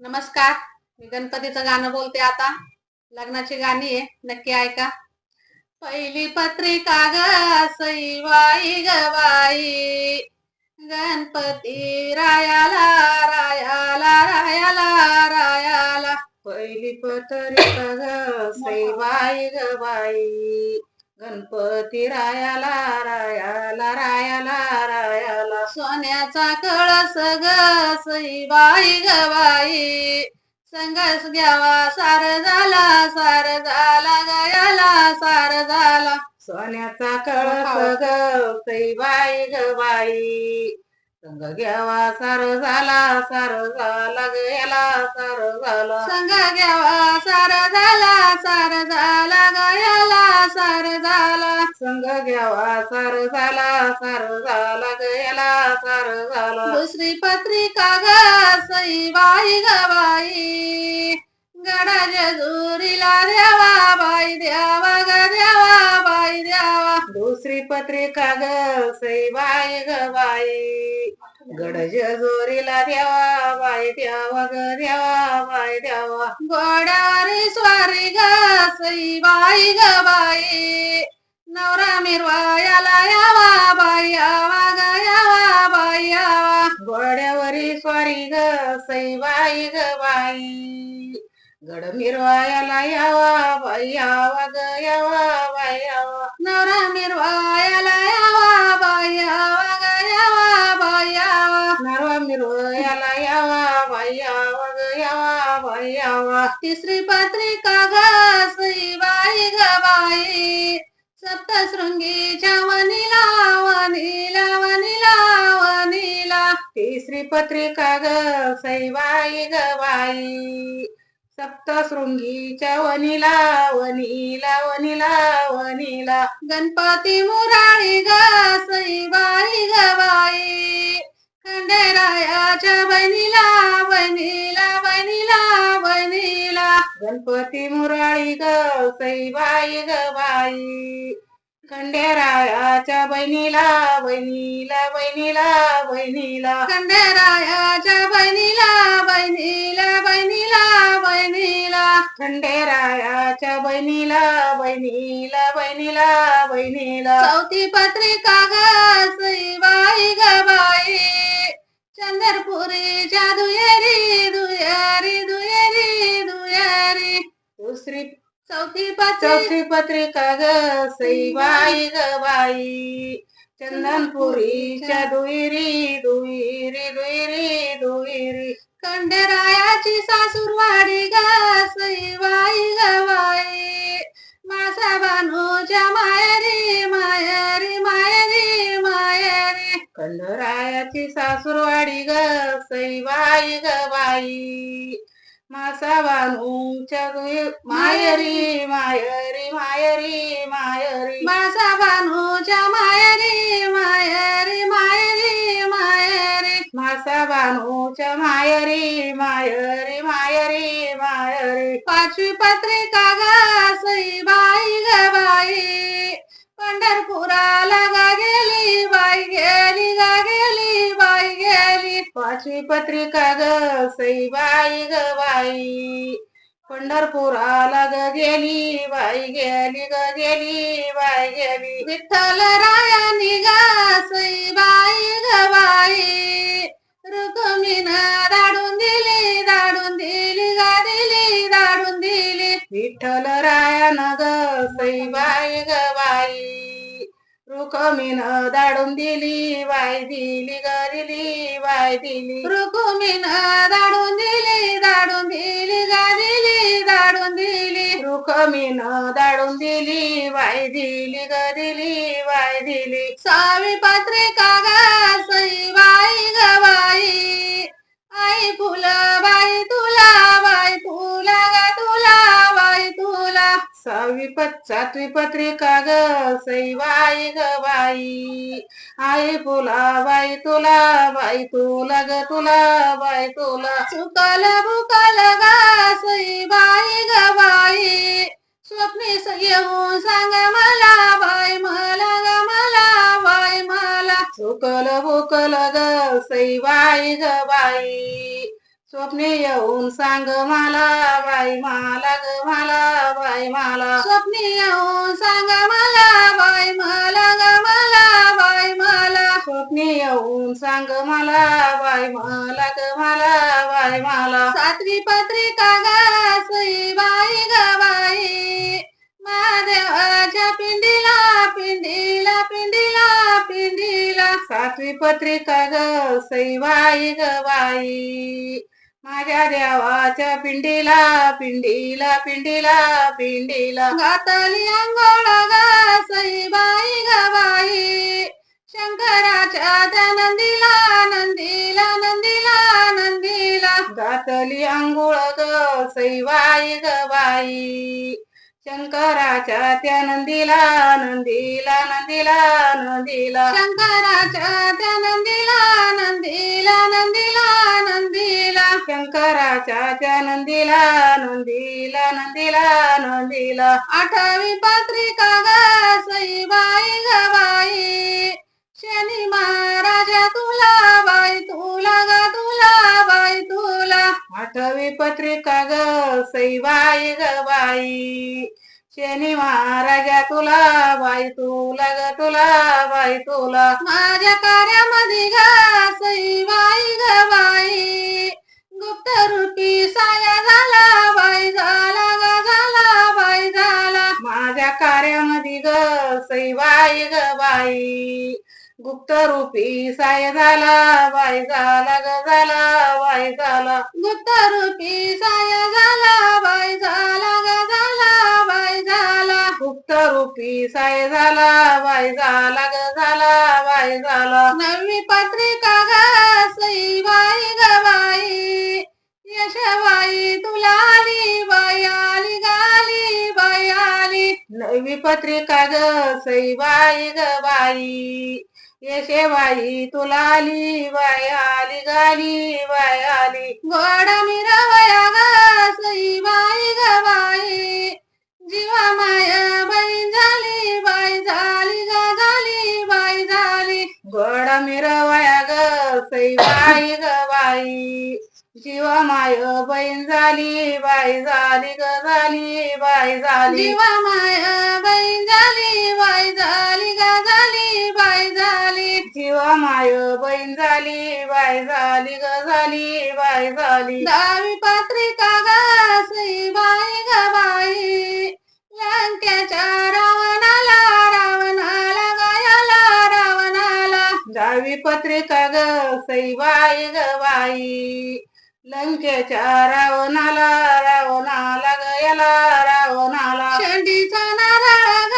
नमस्कार मी गणपतीचं गाणं बोलते आता. लग्नाची गाणी आहे नक्की ऐका. पहिली पत्रिका ग सईबाई गवाई गणपती रायाला रायाला रायाला रायाला. पहिली पत्रिका ग सईबाई गवाई गणपती रायाला रायाला रायाला रायाला. सोन्याचा कळस ग ग बाई. संघर्ष घ्यावा सार झाला सार झाला गयाला सार झाला. सोन्याचा कळस ग ग बाई. संघ घ्यावा सार झाला सार झाला गयाला सार झाला. संघ घ्यावा सार झाला सार झाला सार झाला गयाला सार झाला. दुसरी पत्रिका ग ग बाई. गडाच्या जुरीला द्यावा बाई द्यावा ग द्यावा बाई द्यावा. दुसरी पत्रिका ग ग बाई. गडच्या जोरीला द्यावा बाई द्यावा ग द्यावा बाई द्यावा. गोड्यावारी स्वारी ग सईबाई ग बाई. बाई ग बाई. गड मिरवायाला यावा बाई यावा ग यावा बाई यावा. नवरा मिरवायाला यावा बाई यावा ग यावा बाई यावा. नवरा मिरवायाला यावा बाई यावा ग यावा बाई यावा. तिसरी पत्रिका ग सईबाई ग बाई. सप्तशृंगीच्या वनिला पत्रिका ग सईबाई ग बाई सप्तशृंगीच्या वनिला वनिला वनिला वनिला. गणपती मुराळी ग सईबाई गवाई. बाई खंडेरायाच्या बहिणीला बहिणीला बहिणीला गणपती मुराळी ग सईबाई गवाई. खंडेरायाच्या बहिणीला बहिणीला बहिणीला बहिणीला. खंडेरायाच्या बहिणीला बहिणीला बहिणीला बहिणीला. खंडेरायाच्या बहिणीला बहिणीला बहिणीला बहिणीला. चौथी पत्रिका ग सईबाई ग बाई चंद्रपुरीच्या दुहेरी दुहेरी दुहेरी दुहेरी. दुसरी चौथी चौथी पत्रिका ग सईबाई ग बाई. चंदनपुरीच्या दुहेरी दुहेरी दुहेरी दुहेरी. खंडेरायाची सासूरवाडी ग सईबाई ग बाई. मासा बानूच्या मायरी मायरी मायरी मायरी. खंडरायाची सासूरवाडी ग सईबाई ग बाई. मासा बानूच्या दुई- मायरी मायरी मायरी मायरी. मासा बानूच्या मायरी मायरी मायरी मायरी. मासा बानूच्या मायरी मायरी मायरी मायरी. पाचवी पत्रिका ग सईबाई ग बाई पंढरपुराला गा गेली बाई गेली गा गेली बाई गेली पाचवी पत्रिका ग सईबाई ग बाई. पंढरपुराला ग गेली बाई गेली ग गेली बाई गेली विठ्ठल रायानी ग सईबाई ग बाई. रुक्मिण दाडून दिली दाडून दिली गा दिली दाडून दिली. विठ्ठल रायान ग सईबाई ग बाई. रुक्मिण दाडून दिली बाई दिली ग दिली बाई दिली. रुक्मिण दाडून दिली दाडून दिली गा दिली दाडून दिली. रुक्मिण दाडून दिली बाई दिली ग दिली बाई दिली. सावी पत्रिका ग सईबाई ग बाई आई फुलं बाई सहावी पत सातवी पत्रिका ग सईबाई ग बाई आई फुला बाई तुला बाई तुला ग तुला बाई तुला। चुकल बुकल ग सईबाई ग बाई स्वप्नीस येऊन सांग मला बाई मला ग मला बाई मला चुकल बुकल ग सईबाई ग बाई स्वप्ने येऊन सांग मला बाई मला ग मला बाई मला. स्वप्ने येऊन सांग मला बाई मला ग मला बाई मला. स्वप्ने येऊन सांग मला बाई मला ग मला बाई मला. सातवी पत्रिका ग सई बाई ग बाई. महादेवाच्या पिंडीला पिंडीला पिंडीला पिंडीला. सातवी पत्रिका ग सईबाई ग बाई. माझ्या देवाच्या पिंडीला पिंडीला पिंडीला पिंडीला. घातली अंगोळ गा सईबाई ग शंकराच्या त्या नंदीला नंदीला नंदीला. नंदीला घातली अंगोळ ग सईबाई गबाई शंकराच्या त्या नंदीला नंदीला नंदीला. नंदीला शंकराच्या त्या नंदीला नंदीला नंदीला नंदीला नंदीला नंदीला नंदीला नंदीला. आठवी पत्रिका ग सईबाई गवाई शनी महाराजा तुला बाई तुला ग तुला बाई तुला. आठवी पत्रिका ग सईबाई गवाई शनी महाराजा तुला बाई तुला ग तुला बाई तुला. माझ्या कार्यामध्ये ग सईबाई ग बाई. गुप्त रूपी साया झाला बाई झाला ग झाला बाई झाला. माझ्या कार्यामध्ये ग सईबाई ग बाई. गुप्त रूपी साय झाला बाई झाला ग झाला बाई झाला. गुप्त रूपी साय झाला बाई झाला ग झाला बाई झाला. गुप्त रूपी साय झाला बाई झाला ग झाला बाई झाला. नवी पत्रिका ग सई बाई यशवाई तुलाली बाई आली गाली बाई आली पत्रिका ग सई बाई ग बाई. येशे बाई तुला आली गाली बाई आली गोड मिरवया ग सई बाई ग बाई. जीवा माया बाई झाली बाई झाली ग झाली बाई झाली. गोड मिरवया ग सई बाई ग बाई. जीवा माय बहीण झाली बाई झाली ग झाली बाई झाली. जीवा माय बहीण झाली बाई झाली ग झाली बाई झाली. जीवा माय बहीण झाली बाई झाली ग झाली बाई झाली. दहावी पत्रिका ग सई बाई ग बाई. लंकेच्या रावणाला रावणाला गयाला रावणाला. दहावी पत्रिका ग सई बाई ग बाई. लंकेच्या रावणाला रावणाला गयाला रावणाला. शेंडीचा नारळ ग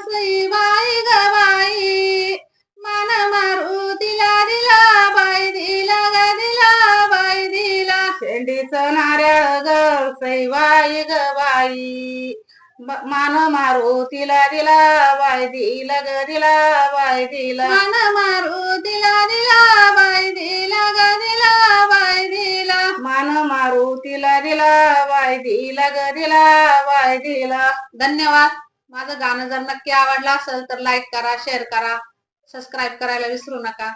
सई बाई ग बाई. मान मारू तिला दिला बाई दिला ग दिला बाई दिला. शेंडीचं नारळ ग सई बाई ग बाई. मान मारू तिला दिला बाई दिला ग दिला बाई दिला. मान मारू दिला ग दिला दिला. धन्यवाद. माझं गाणं जर नक्की आवडलं असेल तर लाईक करा शेअर करा. सबस्क्राईब करायला विसरू नका.